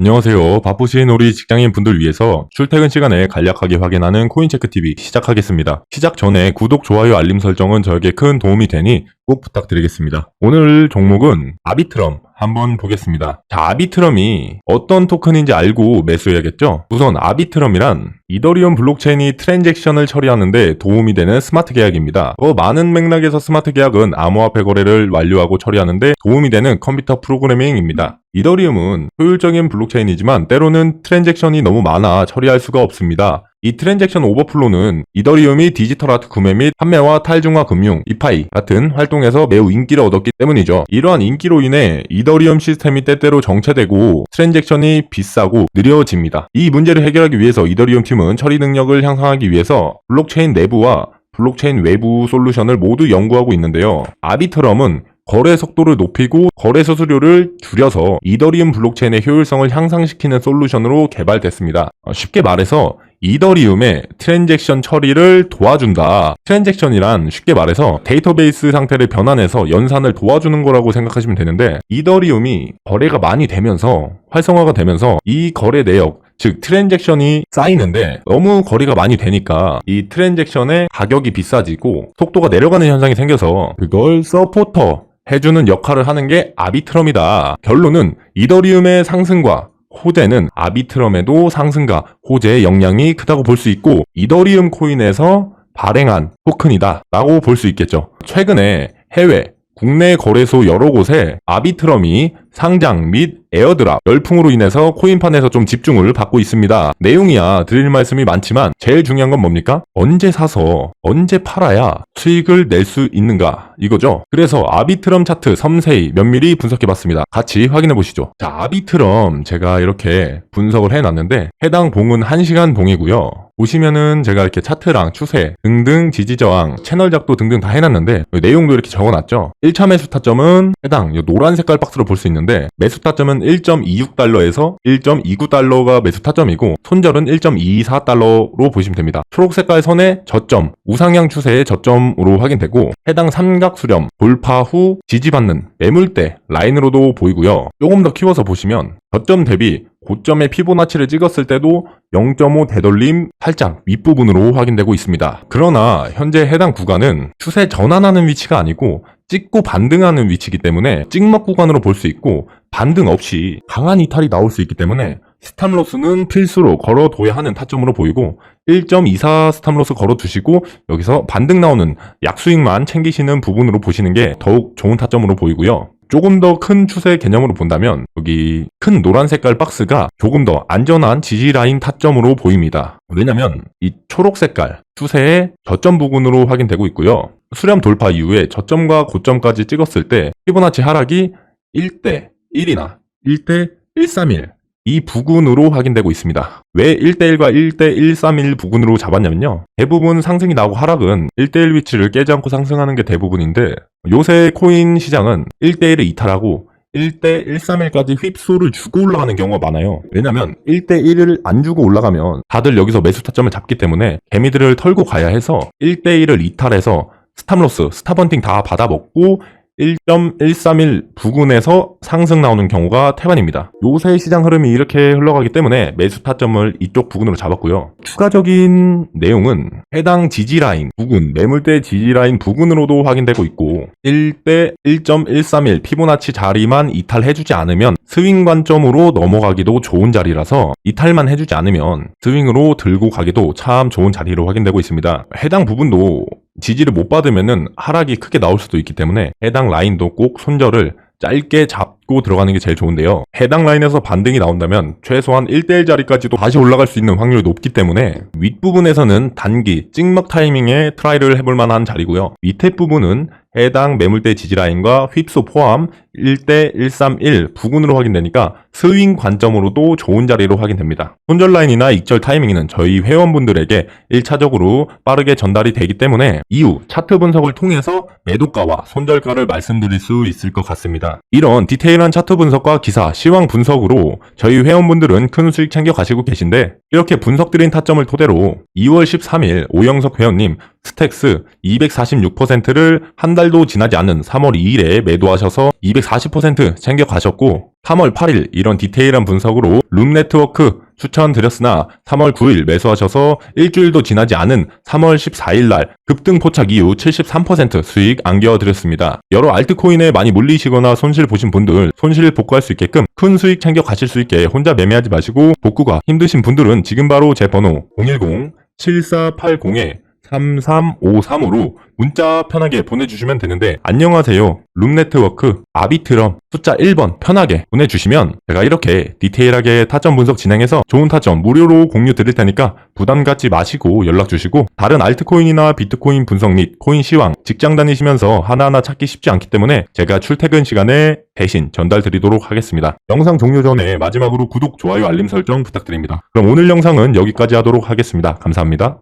안녕하세요. 바쁘신 우리 직장인 분들 위해서 출퇴근 시간에 간략하게 확인하는 코인체크TV 시작하겠습니다. 시작 전에 구독, 좋아요, 알림 설정은 저에게 큰 도움이 되니 꼭 부탁드리겠습니다. 오늘 종목은 아비트럼 한번 보겠습니다. 자, 아비트럼이 어떤 토큰인지 알고 매수해야겠죠? 우선 아비트럼이란 이더리움 블록체인이 트랜잭션을 처리하는데 도움이 되는 스마트 계약입니다. 더 많은 맥락에서 스마트 계약은 암호화폐 거래를 완료하고 처리하는데 도움이 되는 컴퓨터 프로그래밍입니다. 이더리움은 효율적인 블록체인이지만 때로는 트랜잭션이 너무 많아 처리할 수가 없습니다. 이 트랜잭션 오버플로는 이더리움이 디지털 아트 구매 및 판매와 탈중화 금융, 이파이 같은 활동에서 매우 인기를 얻었기 때문이죠. 이러한 인기로 인해 이더리움 시스템이 때때로 정체되고 트랜잭션이 비싸고 느려집니다. 이 문제를 해결하기 위해서 이더리움 팀은 처리 능력을 향상하기 위해서 블록체인 내부와 블록체인 외부 솔루션을 모두 연구하고 있는데요. 아비트럼은 거래 속도를 높이고 거래 수수료를 줄여서 이더리움 블록체인의 효율성을 향상시키는 솔루션으로 개발됐습니다. 어, 쉽게 말해서 이더리움의 트랜잭션 처리를 도와준다. 트랜잭션이란 쉽게 말해서 데이터베이스 상태를 변환해서 연산을 도와주는 거라고 생각하시면 되는데 이더리움이 거래가 많이 되면서 활성화가 되면서 이 거래 내역 즉 트랜잭션이 쌓이는데 너무 거리가 많이 되니까 이 트랜잭션의 가격이 비싸지고 속도가 내려가는 현상이 생겨서 그걸 서포터 해주는 역할을 하는 게 아비트럼이다. 결론은 이더리움의 상승과 호재는 아비트럼에도 상승과 호재의 영향이 크다고 볼 수 있고 이더리움 코인에서 발행한 토큰이다 라고 볼 수 있겠죠. 최근에 해외 국내 거래소 여러 곳에 아비트럼이 상장 및 에어드랍 열풍으로 인해서 코인판에서 좀 집중을 받고 있습니다. 내용이야 드릴 말씀이 많지만 제일 중요한 건 뭡니까? 언제 사서 언제 팔아야 수익을 낼 수 있는가 이거죠. 그래서 아비트럼 차트 섬세히 면밀히 분석해봤습니다. 같이 확인해 보시죠. 자 아비트럼 제가 이렇게 분석을 해놨는데 해당 봉은 1시간 봉이고요. 보시면은 제가 이렇게 차트랑 추세 등등 지지저항 채널 작도 등등 다 해놨는데 내용도 이렇게 적어놨죠. 1차 매수 타점은 해당 이 노란 색깔 박스로 볼 수 있는데 매수 타점은 1.26달러에서 1.29달러가 매수 타점이고 손절은 1.24달러로 보시면 됩니다. 초록 색깔 선의 저점 우상향 추세의 저점으로 확인되고 해당 삼각 수렴 돌파 후 지지받는 매물대 라인으로도 보이고요. 조금 더 키워서 보시면 저점 대비 고점의 피보나치를 찍었을 때도 0.5 되돌림 살짝 윗부분으로 확인되고 있습니다. 그러나 현재 해당 구간은 추세 전환하는 위치가 아니고 찍고 반등하는 위치이기 때문에 찍먹 구간으로 볼 수 있고 반등 없이 강한 이탈이 나올 수 있기 때문에 스탑로스는 필수로 걸어둬야 하는 타점으로 보이고 1.24 스탑로스 걸어두시고 여기서 반등 나오는 약수익만 챙기시는 부분으로 보시는 게 더욱 좋은 타점으로 보이고요. 조금 더 큰 추세 개념으로 본다면 여기 큰 노란 색깔 박스가 조금 더 안전한 지지 라인 타점으로 보입니다. 왜냐면 이 초록 색깔 추세의 저점 부근으로 확인되고 있고요. 수렴 돌파 이후에 저점과 고점까지 찍었을 때 피보나치 하락이 1대 1이나 1대 131 이 부근으로 확인되고 있습니다. 왜 1대1과 1대 131 부근으로 잡았냐면요. 대부분 상승이 나오고 하락은 1대1 위치를 깨지 않고 상승하는 게 대부분인데 요새 코인 시장은 1대1을 이탈하고 1대 131까지 휩소를 주고 올라가는 경우가 많아요. 왜냐면 1대 1을 안 주고 올라가면 다들 여기서 매수 타점을 잡기 때문에 개미들을 털고 가야 해서 1대 1을 이탈해서 스탑로스, 스탑헌팅 다 받아먹고 1.131 부근에서 상승 나오는 경우가 태반입니다. 요새 시장 흐름이 이렇게 흘러가기 때문에 매수 타점을 이쪽 부근으로 잡았고요. 추가적인 내용은 해당 지지라인 부근, 매물대 지지라인 부근으로도 확인되고 있고 1대 1.131 피보나치 자리만 이탈해주지 않으면 스윙 관점으로 넘어가기도 좋은 자리라서 이탈만 해주지 않으면 스윙으로 들고 가기도 참 좋은 자리로 확인되고 있습니다. 해당 부분도 지지를 못 받으면은 하락이 크게 나올 수도 있기 때문에 해당 라인도 꼭 손절을 짧게 잡 고 들어가는 게 제일 좋은데요. 해당 라인에서 반등이 나온다면 최소한 1대1 자리까지도 다시 올라갈 수 있는 확률이 높기 때문에 윗부분에서는 단기 찍먹 타이밍에 트라이를 해볼 만한 자리고요. 밑에 부분은 해당 매물대 지지라인과 휩소 포함 1대 131 부근으로 확인되니까 스윙 관점으로도 좋은 자리로 확인됩니다. 손절 라인이나 익절 타이밍은 저희 회원분들에게 1차적으로 빠르게 전달이 되기 때문에 이후 차트 분석을 통해서 매도가와 손절가를 말씀드릴 수 있을 것 같습니다. 이런 디테일 디테일한 차트 분석과 기사, 시황 분석으로 저희 회원분들은 큰 수익 챙겨 가시고 계신데 이렇게 분석드린 타점을 토대로 2월 13일 오영석 회원님 스택스 246%를 한 달도 지나지 않은 3월 2일에 매도하셔서 240% 챙겨 가셨고 3월 8일 이런 디테일한 분석으로 룸 네트워크 추천드렸으나 3월 9일 매수하셔서 일주일도 지나지 않은 3월 14일 날 급등 포착 이후 73% 수익 안겨드렸습니다. 여러 알트코인에 많이 물리시거나 손실 보신 분들 손실 복구할 수 있게끔 큰 수익 챙겨 가실 수 있게 혼자 매매하지 마시고 복구가 힘드신 분들은 지금 바로 제 번호 010 7480에 3353으로 문자 편하게 보내주시면 되는데 안녕하세요 룸네트워크 아비트럼 숫자 1번 편하게 보내주시면 제가 이렇게 디테일하게 타점 분석 진행해서 좋은 타점 무료로 공유 드릴 테니까 부담 갖지 마시고 연락 주시고 다른 알트코인이나 비트코인 분석 및 코인 시황 직장 다니시면서 하나하나 찾기 쉽지 않기 때문에 제가 출퇴근 시간에 대신 전달 드리도록 하겠습니다. 영상 종료 전에 마지막으로 구독, 좋아요, 알림 설정 부탁드립니다. 그럼 오늘 영상은 여기까지 하도록 하겠습니다. 감사합니다.